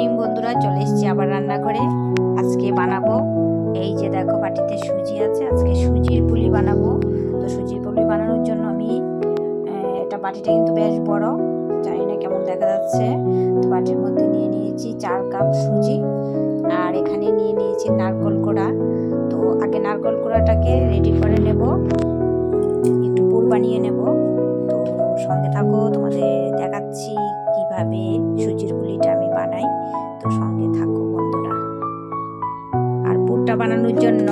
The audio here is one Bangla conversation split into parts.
মর্নিং বন্ধুরা, চলে এসেছি আবার রান্নাঘরে। আজকে বানাবো, এই যে দেখো বাটিতে সুজি আছে, আজকে সুজির পুলি বানাবো। তো সুজির পুলি বানানোর জন্য আমি এটা বাটিটা কিন্তু বেশ বড়, জানি না কেমন দেখা যাচ্ছে। তো বাটির মধ্যে নিয়ে নিয়েছি চার কাপ সুজি, আর এখানে নিয়ে নিয়েছি নারকল কোড়া। তো আগে নারকল কোড়াটাকে রেডি করে নেব, একটু পুর বানিয়ে নেব। তো সঙ্গে থাকো, তোমাদের দেখাচ্ছি কীভাবে সুজির পুলি পুরটা জন্য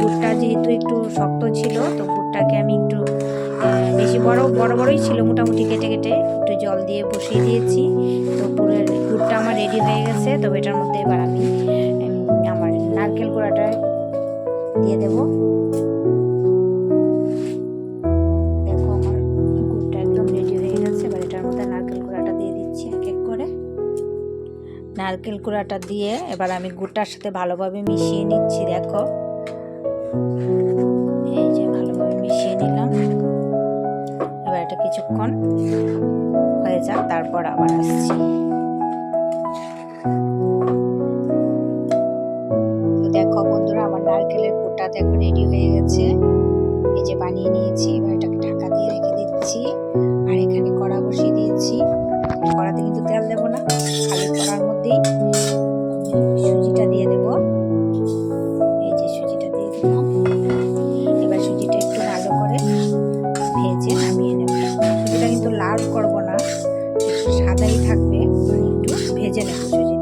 গুড়টা যেহেতু একটু শক্ত ছিল, তো গুড়টাকে আমি একটু বেশি বড় বড় বড়ই ছিল, মোটামুটি কেটে কেটে একটু জল দিয়ে বসিয়ে দিয়েছি। তো পুরের গুড়টা আমার রেডি হয়ে গেছে তবে এটার মধ্যে এবার আমি আমার নারকেল গুঁড়াটা দিয়ে দেব। নারকেল কুড়াটা দিয়ে এবার আমি গুড়টার সাথে ভালোভাবে মিশিয়ে নিচ্ছি, দেখো। এই যে ভালোভাবে মিশিয়ে নিলাম। এবার এটা কিছুক্ষণ হয়ে যাক, তারপর আবার আসছি। সাদাই থাকবে একটু ভেজে নেব। সুজিটা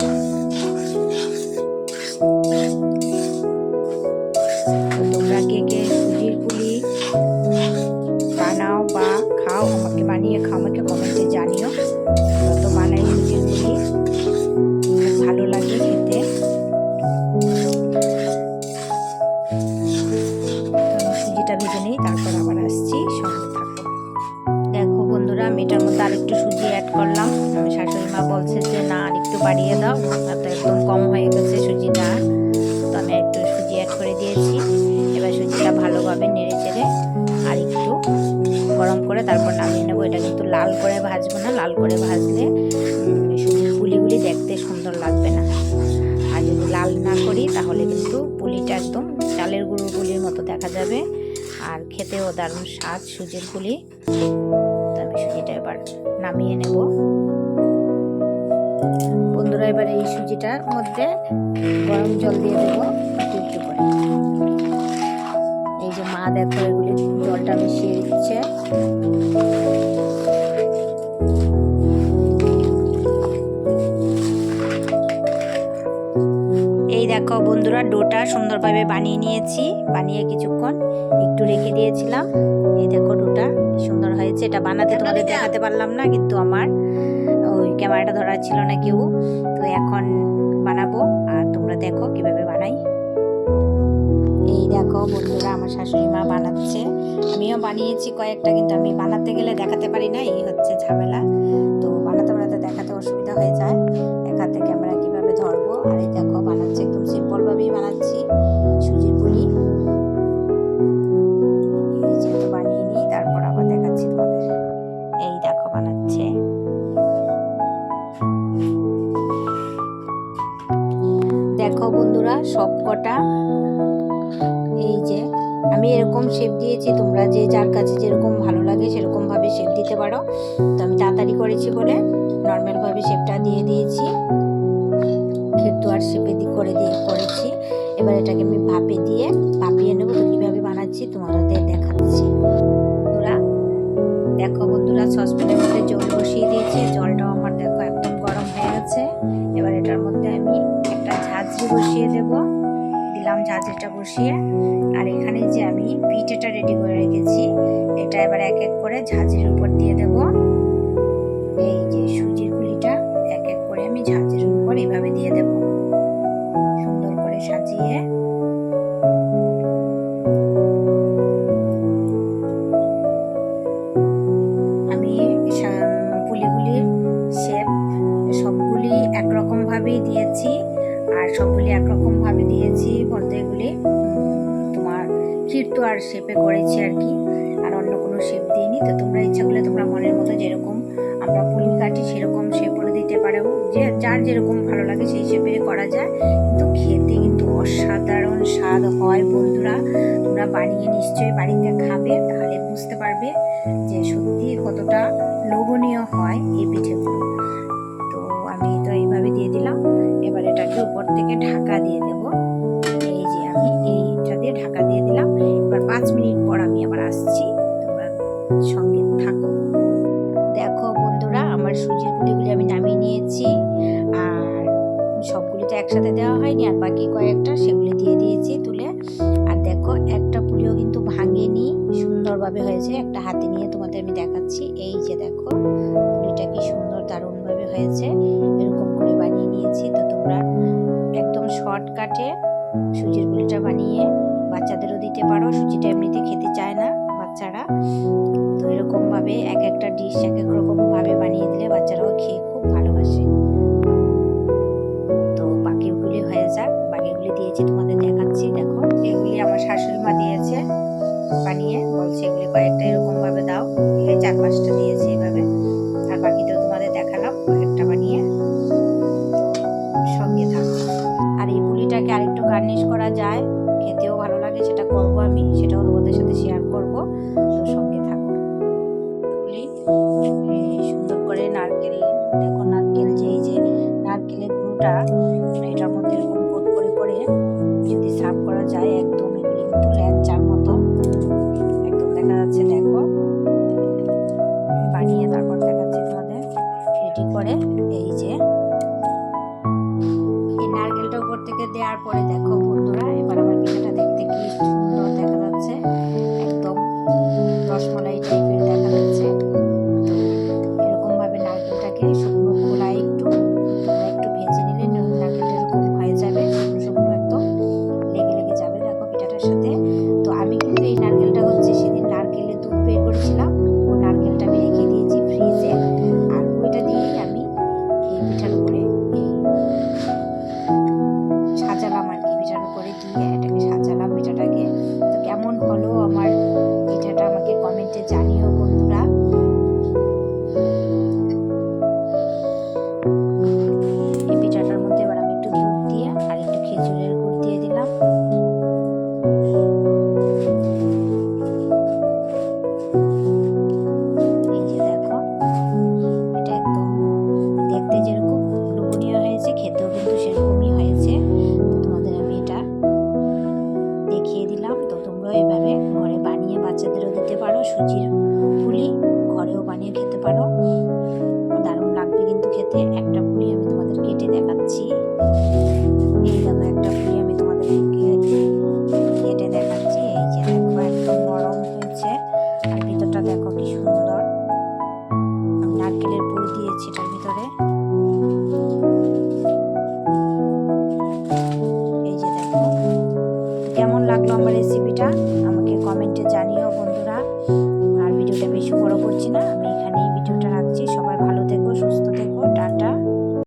কম হয়ে গেছে সুজিটা। তো আমি একটু সুজি অ্যাড করে দিয়েছি। এবার সুজিটা ভালোভাবে নেড়ে চেড়ে আর একটু গরম করে তারপর নামিয়ে নেব। এটা কিন্তু লাল করে ভাজবো না, লাল করে ভাজলে সুজির পুলিগুলি দেখতে সুন্দর লাগবে না। আর যদি লাল না করি তাহলে কিন্তু পুলিটা একদম চালের গুঁড়ো পুলির মতো দেখা যাবে। আর খেতেও দারুণ স্বাদ সুজির পুলি। তো আমি সুজিটা এবার নামিয়ে নেব। এবার এই সুজিটার মধ্যে গরম জল দিয়ে দেবো একটু করে। এই যে মা দেখো এগুলি জলটা মিশিয়ে দিচ্ছে। এই দেখো বন্ধুরা ডোটা সুন্দরভাবে বানিয়ে নিয়েছি বানিয়ে কিছুক্ষণ একটু রেখে দিয়েছিলাম। এই দেখো ডোটা সুন্দর হয়েছে। এটা বানাতে তোমাদের দেখাতে পারলাম না কিন্তু আমার ক্যামেরাটা ধরা ছিল না কেউ। তো এখন বানাবো আর তোমরা দেখো কীভাবে বানাই। এই দেখো বন্ধুরা, আমার শাশুড়ি মা বানাচ্ছে। আমিও বানিয়েছি কয়েকটা, কিন্তু আমি বানাতে গেলে দেখাতে পারি না, এই হচ্ছে ঝামেলা। তো বানাতে বানাতে দেখাতে অসুবিধা হয়ে যায়। এক হাতে ক্যামেরা কীভাবে ধরবো? আর এই দেখো বানাচ্ছে, একদম সিম্পলভাবেই বানাচ্ছি। দেখো বন্ধুরা, সব কটা। এই যে, আমি এরকম শেপ দিয়েছি, তোমরা যে যার কাছে যেরকম ভালো লাগে সেরকমভাবে শেপ দিতে পারো। তো আমি তাড়াতাড়ি করেছি বলে নর্মাল ভাবে শেপটা দিয়ে দিয়েছি। খেতুয়ার শেপে দিয়ে করে দিয়ে করেছি। এবার এটাকে আমি ভাপে দিয়ে, ভাপিয়ে নেব তো কীভাবে বানাচ্ছি তোমাদের দেখাচ্ছি। বন্ধুরা, দেখো বন্ধুরা, সসপ্যানের মধ্যে জল বসিয়ে দিয়েছি, জলটাও বসিয়ে দেব। দিলাম ঝাঁঝরিটা বসিয়ে। আর এখানে যে আমি পিঠেটা রেডি করে রেখেছি, এটা এবার এক এক করে ঝাঁঝরির উপর দিয়ে দেব। এই যে সুজির গুলিটা এক এক করে আমি ঝাঁঝরির উপর এভাবে দিয়ে দেব। সুন্দর করে সাজিয়ে কীর্তোয়ার শেপে করেছি আর কি। আর অন্য কোনো শেপ দিইনি। তো তোমরা ইচ্ছা করলে তোমরা মনের মতো যেরকম আমরা পুলি কাটি সেরকম শেপও দিতে পারো। যে যার যেরকম ভালো লাগে সেই শেপে করা যায়। কিন্তু খেতে কিন্তু অসাধারণ স্বাদ হয় বন্ধুরা। তোমরা বানিয়ে নিশ্চয়ই বাড়িতে খাবে, তাহলে বুঝতে পারবে যে সত্যি কতটা লোভনীয় হয় এই পিঠেগুলো। তো আমি তো এইভাবে দিয়ে দিলাম। এবার এটাকে উপর থেকে ঢাকা দিয়ে দেব। এই যে আমি এইটা দিয়ে ঢাকা দিয়ে দিলাম। এবার পাঁচ মিনিট পর আমি আবার আসছি। তোমরা সঙ্গে থাকো। দেখো বন্ধুরা, আমার সুজির গুলিগুলি আমি নামিয়ে নিয়েছি। আর সবগুলি তো একসাথে দেওয়া হয়নি, আর বাকি কয়েকটা সেগুলি দিয়ে দিয়েছি তুলে। আর দেখো, একটা পুলিও কিন্তু ভাঙেনি। সুন্দরভাবে হয়েছে, একটা হাতে নিয়ে তোমাদের আমি দেখাচ্ছি। এই যে দেখো, পুলিটা কি সুন্দর, দারুণভাবে হয়েছে। এরকম করে বানিয়ে নিয়েছি। তো তোমরা একদম শর্টকাটে সুজির পুলিটা বানিয়ে দিতে পারো। সুজিটা এমনিতে খেতে চায় না বাচ্চারা। তো এরকমভাবে এক একটা ডিশ এক এক রকমভাবে বানিয়ে দিলে বাচ্চারাও খেয়ে খুব ভালোবাসে। তো বাকিগুলি হয়ে যাক। বাকিগুলি দিয়েছি, তোমাদের দেখাচ্ছি। দেখো, এগুলি আমার শাশুড়ি মা দিয়েছে বানিয়ে। বলছে এগুলি কয়েকটা এরকমভাবে দাও। চার পাঁচটা দিয়েছে নারকেলের এটার মধ্যে এরকম গোল করে করে যদি সার্ভ করা যায় একদম এগুলি কিন্তু ল্যাংচার মতো। একদম দেখা যাচ্ছে দেখো। বানিয়ে তারপর দেখাচ্ছি তোমাদের। রেডি করে এই যে এই নারকেলটা উপর থেকে দেওয়ার পরে দেখো